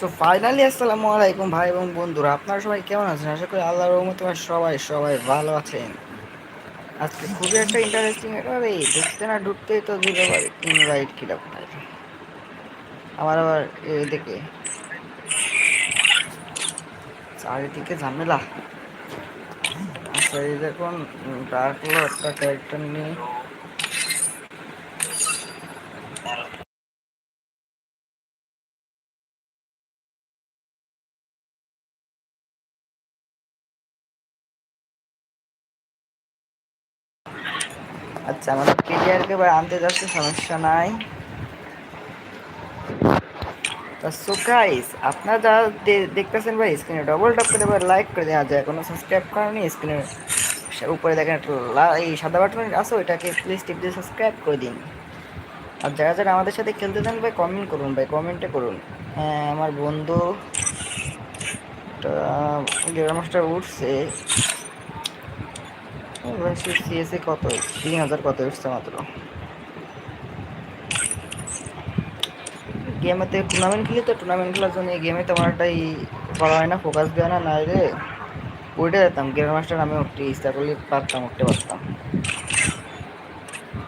তো ফাইনালি আসসালামু আলাইকুম ভাই এবং বন্ধুরা, আপনারা সবাই কেমন আছেন? আশা করি আল্লাহর রহমতে সবাই সবাই ভালো আছেন। আজকে খুবই একটা ইন্টারেস্টিং এই ঢুকতে না ঢুকতেই তো দিল ইনভাইট কিল আপনার আমার আবার এদিকে চারিদিকে ঝামেলা। আচ্ছা এই দেখুন ডার্ক একটা ক্যারেক্টার নিয়ে আচ্ছা আমাদের প্লেয়ারকে এবার আনতে যাচ্ছে, সমস্যা নাই। সো গাইস আপনারা যা দেখতেছেন ভাই স্ক্রিনে ডবল টপ করে এবার লাইক করে দেওয়া যায় কোনো সাবস্ক্রাইব করেনি স্ক্রিনের উপরে দেখেন একটা এই সাদা বাটন আছে, ওইটাকে প্লিজ টিপ দিয়ে সাবস্ক্রাইব করে দিন। আর যারা যারা আমাদের সাথে খেলতে চান ভাই কমেন্ট করুন ভাই কমেন্টে করুন। হ্যাঁ আমার বন্ধু গেম মাস্টার উঠছে সিএসএ কত? তিন হাজার কত এসছে মাত্র? গেমেতে টুর্নামেন্ট খেলি তো টুর্নামেন্ট খেলার জন্য এই গেমে তেমন একটাই করা হয় না ফোকাস দেয় না না রে উঠে যেতাম। গেম মাস্টার আমি উঠতে ইচ্ছা করলে পারতাম, উঠতে পারতাম।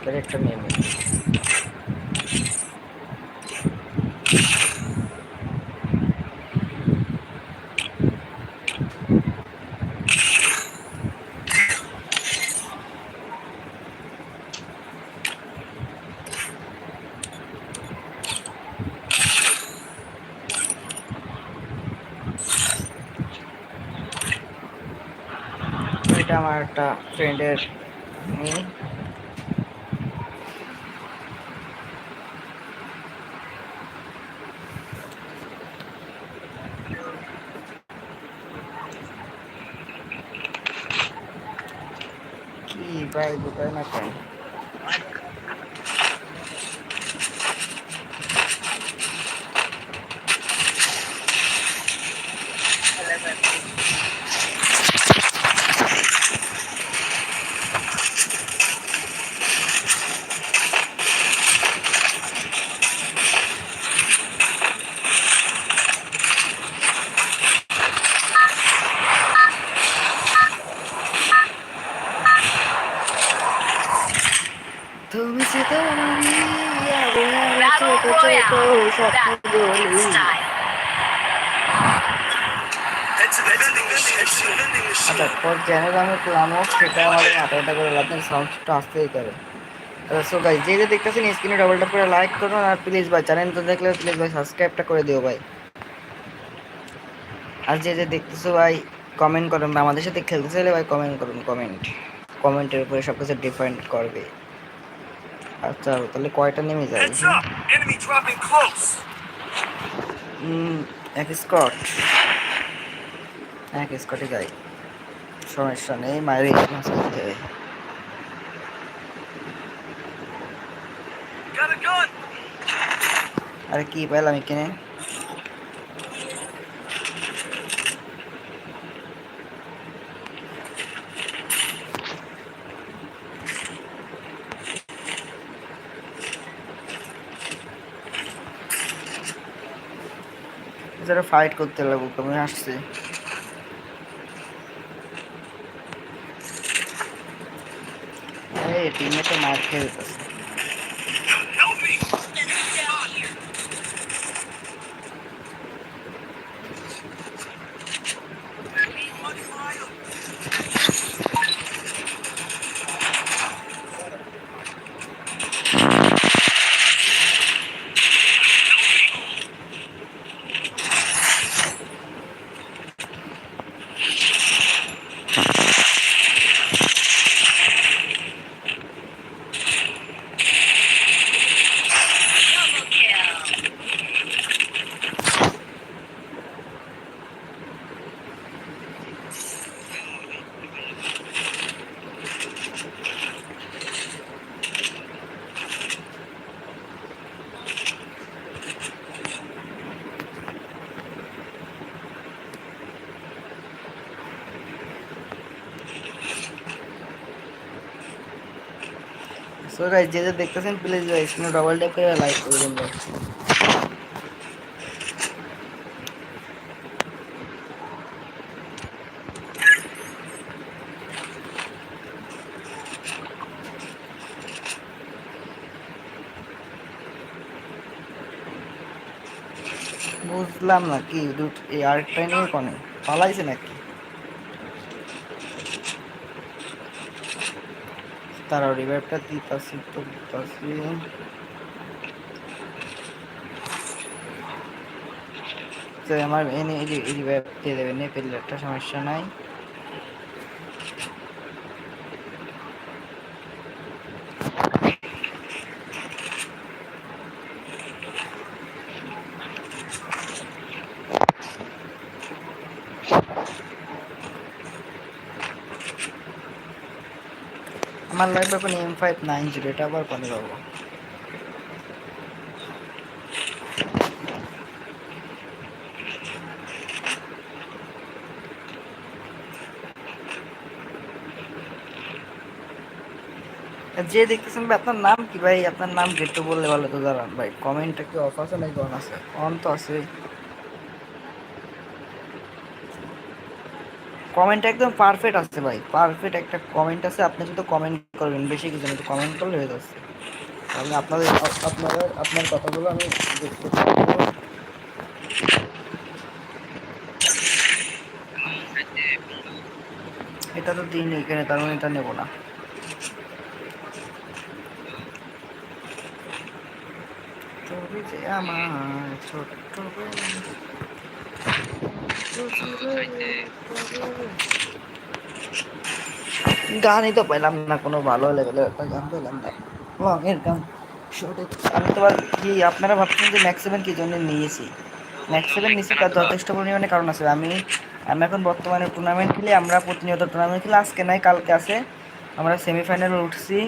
ক্যারেক্টার নিয়ে এটা আমার একটা ফ্রেন্ডের মেয়ে। কি ভাই দোকান কেন? তুমি সেটা ছোট ছোট আচ্ছা পর চ্যানেল আমি প্লানো সেটা আমাদের মাথাটা করে নেই সাউন্ডটা আসতেই করে সো গাই যে যে দেখতেছেন স্ক্রিনে ডবল ট্যাপ করে লাইক করুন আর প্লিজ ভাই চ্যানেল তো দেখলে প্লিজ ভাই সাবস্ক্রাইবটা করে দিও ভাই। আর যে যে দেখতেছো ভাই কমেন্ট করুন আমাদের সাথে খেলতে চাইলে ভাই কমেন্ট করুন কমেন্ট কমেন্টের উপরে সব কিছু ডিপেন্ড করবে। আচ্ছা তাহলে কয়টা নেমে যায়? এক স্কট। এক স্কটে যাই। সমস্যা নেই মায়ের মাছ করতে হবে আরে কি পাইলাম এখানে? যারা ফাইট করতে লাগবো আমি আসছি। এই টিমে মার খেয়ে সো গাইস যে যে দেখতেছেন প্লিজ গাইজ ডাবল ট্যাপ করে লাইক করে দিন বুঝলাম না কি দুধ এই আর্ট নিয়ে কনে? পালাইছে নাকি? তারা রিভাইভটা দিতাছি, তো দিতাছি। তো আমার এনে রিভাইভ দিয়ে দেবেন এ পেলে একটা সমস্যা নাই। আমার লাগবে এখন এম ফাইভ নাইন জিরো এটা আবার কোনে পাবো? যে দেখতেছেন ভাই, আপনার নাম কি ভাই? আপনার নাম একটু বললে ভালো তো দাঁড়ান ভাই কমেন্টটা কি অফ আছে নাকি অন আছে? অন তো আছে কমেন্ট একদম পারফেক্ট আছে ভাই। পারফেক্ট একটা কমেন্ট আছে, আপনি শুধু কমেন্ট করবেন, বেশি কিছু না কমেন্ট করলে হয়ে যাচ্ছে। তাহলে আপনাদের আপনাদের, আপনার কথাগুলো আমি দেখতে এটা তো দিন এখানে, তার মানে এটা নেব না। আমার ছোট্ট গানই তো পেলাম না, কোনো ভালো লেভেলের একটা গান পেলাম না। লংয়ের গান আমি তো আর কি, আপনারা ভাবছেন যে ম্যাক্স সেভেন কি জন্য নিয়েছি? ম্যাক্স সেভেন নিয়েছি তার যথেষ্ট পরিমাণে কারণ আছে। আমি আমি এখন বর্তমানে টুর্নামেন্ট খেলি, আমরা প্রতিনিয়ত টুর্নামেন্ট খেলি, আজকে নাই কালকে আছে। আমরা সেমিফাইনালে উঠছি।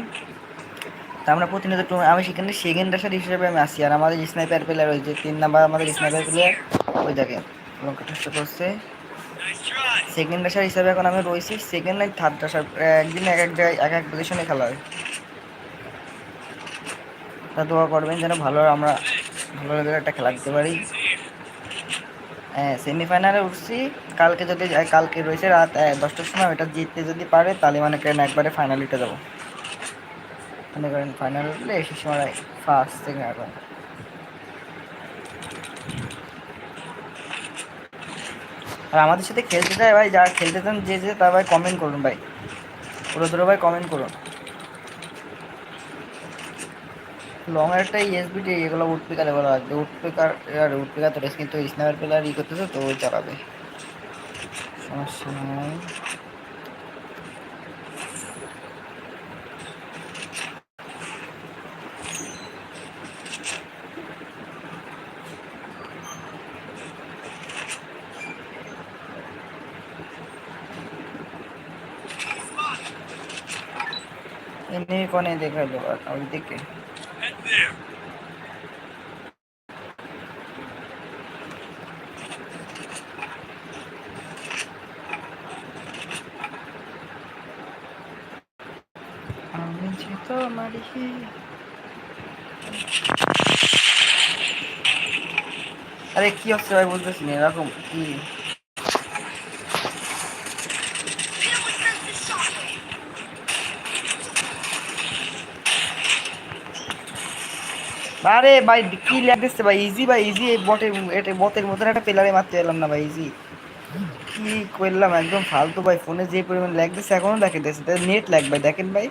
তা আমরা প্রতিনিয়ত আমি সেখানে সেকেন্ড রাশার হিসেবে আমি আসি। আর আমাদের স্নাইপার প্লেয়ার ওই যে তিন নাম্বার আমাদের স্নাইপার প্লেয়ার ওই দেখেন সেকেন্ড রাশার হিসাবে এখন আমি রয়েছি। সেকেন্ড লাইন থার্ড রাশার একদিন এক এক জায়গায়, এক এক পজিশনে খেলা হয়। তা দোয়া করবেন যেন ভালো আমরা ভালো লেভেলের একটা খেলা দিতে পারি। হ্যাঁ সেমিফাইনালে উঠছি। কালকে যদি কালকে রয়েছে রাত দশটার সময়। ওটা জিততে যদি পারে, তাহলে মানে কেন একবারে ফাইনাল উঠে যাব। মনে করেন ফাইনাল উঠলে সে সময় ফার্স্ট সেকেন্ড এখন আর আমাদের সাথে খেলতে চায় ভাই, যারা খেলতে চান যে যে তার ভাই কমেন্ট করুন ভাই। পুরো ধরো ভাই কমেন্ট করুন। লং একটা ইএসবিটি এগুলো উডপিকার এগুলো আসবে উডপিকার আর উডপিকার তো রেস কিন্তু স্নাইপার প্লেয়ার ই করতেছে, তো ওই চালাবে। সমস্যা নাই। এমনি কোনে দেখাল আর ওইদিকে আমি যে তোমারই আরে কি হচ্ছে ভাই বুঝতেছি না এরকম কি আরে ভাই, কি ল্যাগ দিচ্ছে ভাই? ইজি ভাই ইজি বটের এটা বটের মতন একটা পেলারে মারতে এলাম না ভাই ইজি কি করলাম, একদম ফালতু ভাই ফোনে যে পরিমাণ ল্যাগ দিচ্ছে, এখনও দেখে দিচ্ছে নেট ল্যাগ ভাই, দেখেন ভাই,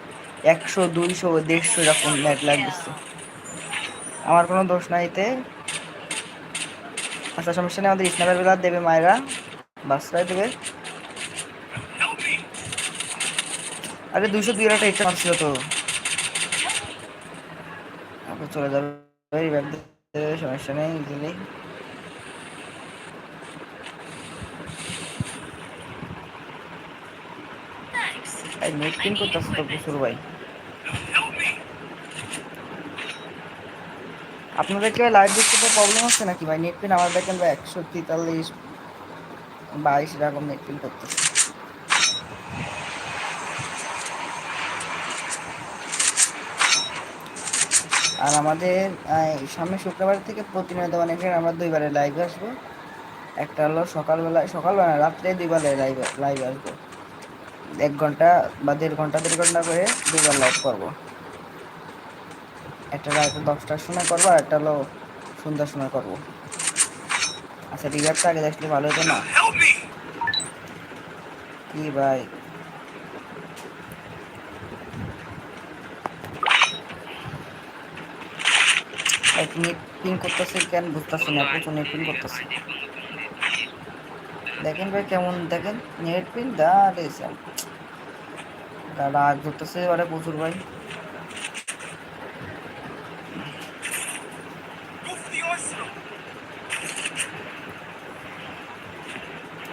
একশো, দুইশো, দেড়শো এরকম নেট ল্যাগ দিচ্ছে। আমার কোনো দোষ নাই এতে। আচ্ছা সমস্যা নেই, আমাদের স্ন্যাপের বেলা দেবে মায়েরা। বাসরাই দেবে। আরে দুইশো দুই একটা ইচ্ছা মারছিল তো। চলে যাবে। ব্যাগ সমস্যা নেই করতেছে তো প্রচুর ভাই। লাইভ দেখতে প্রবলেম হচ্ছে নাকি? ভাই নেট পিন আমার দেখেন ভাই একশো তেতাল্লিশ, বাইশ এরকম নেট পিন করতেছে। আর আমাদের সামনে শুক্রবার থেকে প্রতিনিয়ত মানে আমরা দুইবারে লাইভ আসব। একটা হলো সকালবেলা সকালবেলা রাত্রে দুইবারে লাইভ লাইভ আসব। এক ঘণ্টা বা দেড় ঘণ্টা দেড় ঘণ্টা করে দুইবার লাইভ করব। একটা রাত দশটার সময় করব আর একটা হলো সন্ধ্যার সময় করব। আচ্ছা রিভাইভটা আগে দেখলে ভালো হতো না। কি ভাই? নেট পিং করতেছে কেন বুঝতেছি না প্রচুর নেট পিং করতেছে। দেখেন ভাই কেমন, দেখেন নেট পিং দাঁড়ে দাঁড়া আগ ধরতেছে এবারে প্রচুর ভাই!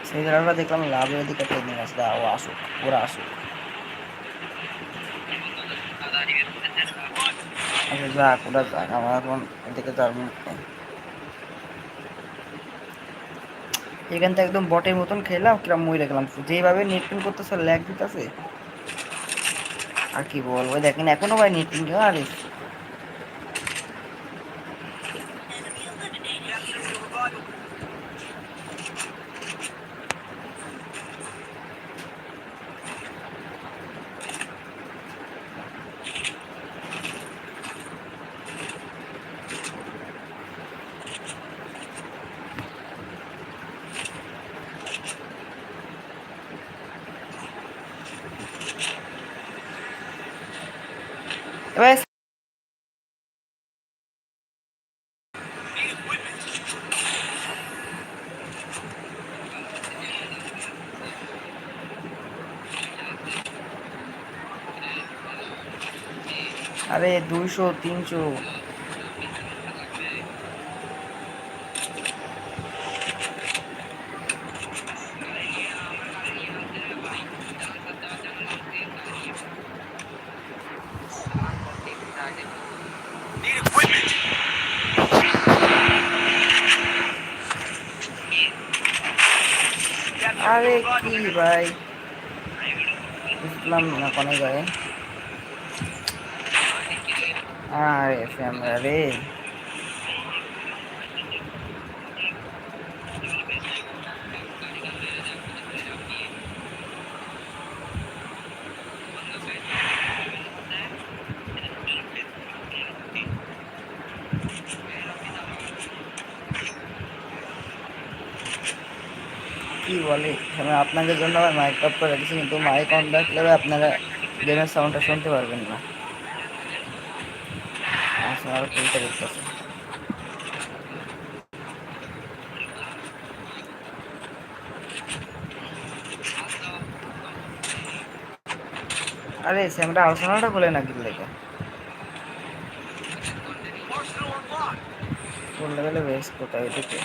সেই জায়গাটা দেখলাম লাভের দিকে ট্রেনিং আসলে ও আসুক, ওরা আসুক। যাক ওটা আমার এখন এখান থেকে একদম বটের মতন খেলাম, কিরম মরে গেলাম যেভাবে নেট পিন করতেছে ল্যাগ দিতেছে। আর কি বলব দেখেন, এখনও ভাই নেট পিন আরে আরে দুইশো তিনশো আরে. কি ভাই বুঝলাম না কোনো জায়গায় আরে ফ্যামরা রে কি বলে? আমি আপনাদের জন্য আমার মাইক অফ করে রেখেছি কিন্তু মাইক অন রাখলে আপনারা গেমের সাউন্ডটা শুনতে পারবেন না। আচ্ছা আর খেলতে করতেছে আরে স্যামটা আলোচনাটা বলে না কিন্তু লেগে। কোন লেভেলে বেশ কোথায় এদিকে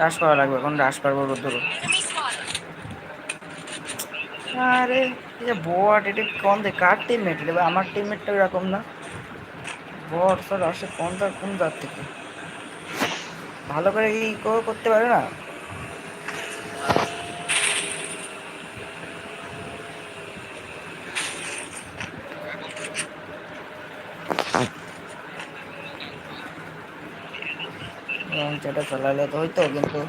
হ্রাস করা লাগবে, এখন হ্রাস পারব রোদ্দুর আরে যে বট, এটা কোন দে কার টিমমেট ভাই? আমার টিমমেটটা এরকম না। বট স্যার আসে কোন কোন জাত থেকে? ভালো করে কো- করতে পারে না? লঞ্চটা চালালে তো হইতো, কিন্তু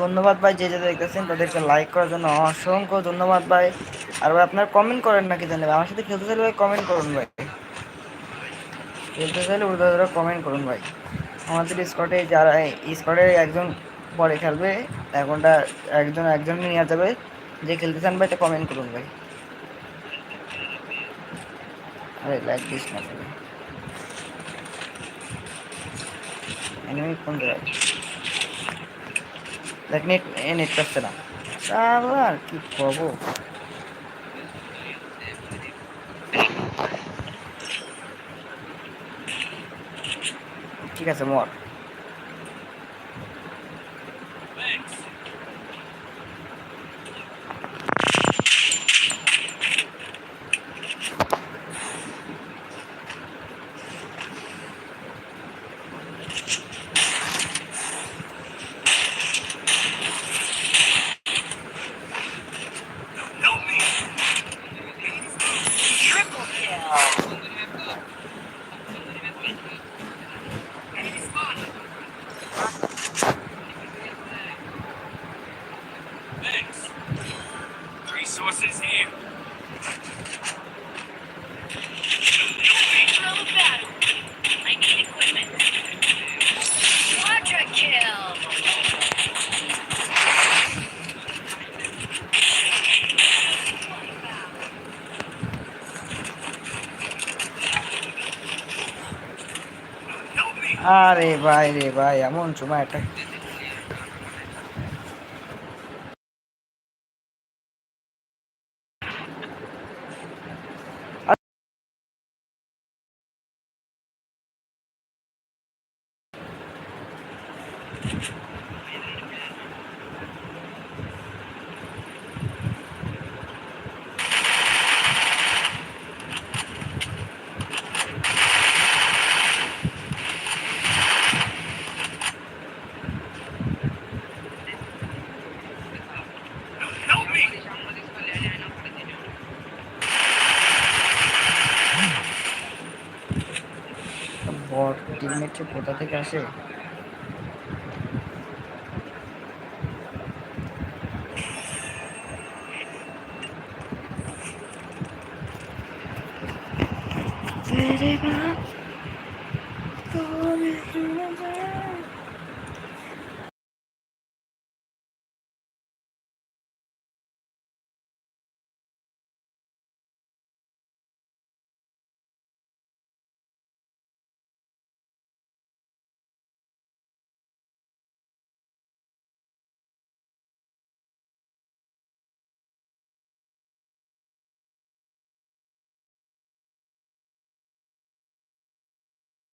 ধন্যবাদ ভাই যে যে দেখতেছেন, তাদেরকে লাইক করার জন্য অসংখ্য ধন্যবাদ ভাই। আর ভাই, আপনার কমেন্ট করেন নাকি জানেন আমার সাথে খেলতে চাইলে ভাই কমেন্ট করুন ভাই। খেলতে চাইলে উর্দা কমেন্ট করুন ভাই। আমাদের স্কটে যারা স্কটে একজন পরে খেলবে, এখনটা একজন একজন নিয়ে যাবে। যে খেলতে চান ভাই তা কমেন্ট করুন ভাই। আরে লাইক দিস না ভাই এনিমি কোন জায়গায় দেখ নেট এ নেট পাচ্ছে না আর কি করব ঠিক আছে মর আরে ভাই রে ভাই এমন সময় একটা হচ্ছে কোথা থেকে আসে Let it go.